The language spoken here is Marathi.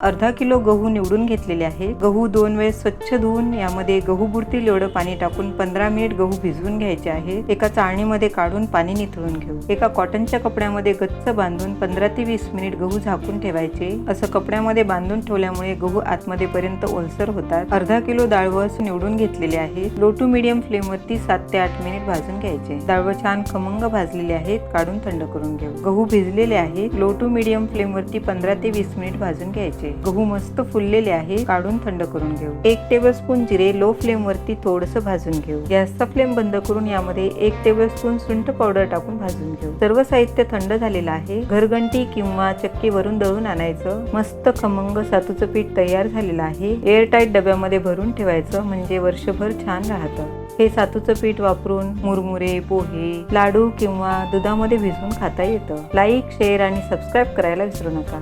अर्धा किलो गहू निवडून घेतलेले आहे. गहू दोन वेळेस स्वच्छ धुवून यामध्ये गहू बुडतील एवढं पाणी टाकून पंधरा मिनिट गहू भिजवून घ्यायचे आहे. एका चाळणीमध्ये काढून पाणी निथळून घेऊ. एका कॉटनच्या कपड्यामध्ये गच्च बांधून पंधरा ते वीस मिनिट गहू झाकून ठेवायचे. असं कपड्यामध्ये बांधून ठेवल्यामुळे गहू आतमध्ये पर्यंत ओलसर होतात. अर्धा किलो डाळवस निवडून घेतलेले आहे. लो टू मिडियम फ्लेमवरती सात ते आठ मिनिट भाजून घ्यायचे. डाळवं छान खमंग भाजलेले आहेत. काढून थंड करून घेऊ. गहू भिजलेले आहे. लो टू मिडियम फ्लेमवरती पंधरा ते वीस मिनिट भाजून घ्यायचे. गहू मस्त फुललेले आहे काढून थंड करून घेऊ. एक टेबलस्पून जिरे लो फ्लेम वरती थोडस भाजून घेऊ. गॅसचा फ्लेम बंद करून यामध्ये एक टेबलस्पून सुंठ पावडर टाकून भाजून घेऊ. सर्व साहित्य थंड झालेलं आहे. घरघंटी किंवा चक्कीवरून दळून आणायचं. मस्त खमंग सातूचं पीठ तयार झालेलं आहे. एअरटाईट डब्यामध्ये भरून ठेवायचं म्हणजे वर्षभर छान राहतं. हे सातूचं पीठ वापरून मुरमुरे पोहे लाडू किंवा दुधामध्ये भिजवून खाता येतं. लाईक शेअर आणि सबस्क्राईब करायला विसरू नका.